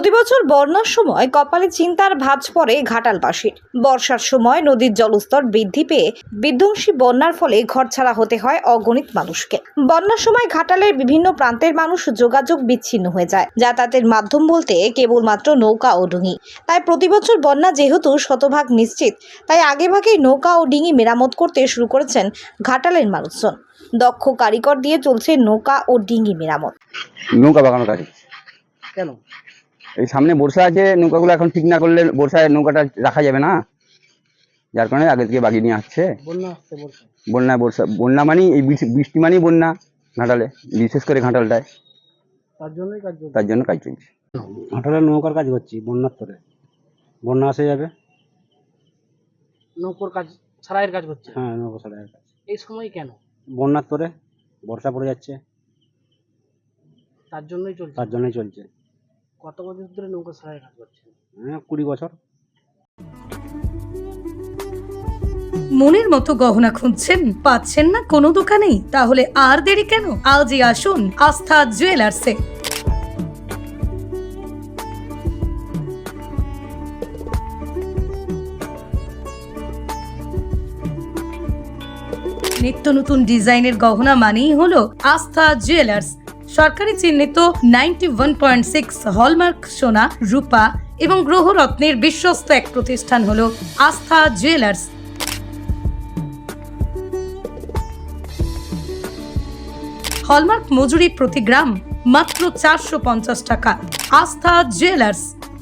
প্রতিবছর বন্যার সময় কপালে চিন্তার ভাঁজ পড়ে ঘাটালবাসীর। বর্ষার সময় নদীর জলস্তর বৃদ্ধি পেয়ে বিধ্বংসী বন্যার ফলে ঘরছাড়া হতে হয় অগণিত মানুষকে। বন্যার সময় ঘাটালের বিভিন্ন প্রান্তের মানুষ যোগাযোগ বিচ্ছিন্ন হয়ে যায়। যাতায়াতের মাধ্যম বলতে কেবলমাত্র নৌকা ও ডুঙি। তাই প্রতিবছর বন্যা যেহেতু শতভাগ নিশ্চিত তাই আগেভাগেই নৌকা ও ডিঙি মেরামত করতে শুরু করেছেন ঘাটালের মানুষজন। দক্ষ কারিগর দিয়ে চলছে নৌকা ও ডিঙি মেরামত। নৌকা বাগানোর কাজে। কেন? এই সামনে বর্ষা আছে নৌকাগুলো এখন ঠিক না করলে বর্ষায় নৌকাটা রাখা যাবে না। যার কারণে আগে থেকে বাগিয়ে নিয়ে আসছে। বন্যা বর্ষা বন্যা মানেই এই বৃষ্টি- মানেই বন্যা ঘাটালে বিশেষ করে ঘাটালটায়। তার জন্যই কাজ তার জন্য কাজ চলছে। হাটালে নৌকার কাজ করছি বন্যার তরে বন্যা আসে যাবে। নৌকোর কাজ ছাড়াইয়ের কাজ করছে হ্যাঁ নৌকো ছাড়ার কাজ। এই সময় কেন? বন্যার তরে বর্ষা পড়ে যাচ্ছে। তার জন্যই চলছে। তার জন্যই চলছে। কত বছর ধরে নৌকো ছাড়াইয়ের কাজ করছে হ্যাঁ কুড়ি বছর। মনের মতো গহনা খুঁজছেন? পাচ্ছেন না কোনো দোকানেই তাহলে আর দেরি কেন? আজই আসুন আস্থা জুয়েলার্সে। নিত্য নতুন ডিজাইনের গহনা মানেই হলো আস্থা জুয়েলার্স। সরকারি চিহ্নিত ninety one point six hallmark সোনা, রূপা এবং গ্রহরত্নের বিশ্বস্ত এক প্রতিষ্ঠান হল আস্থা জুয়েলার্স। হলমার্ক মজুরি প্রতি গ্রাম মাত্র চারশো পঞ্চাশ টাকা। আস্থা জুয়েলার্স।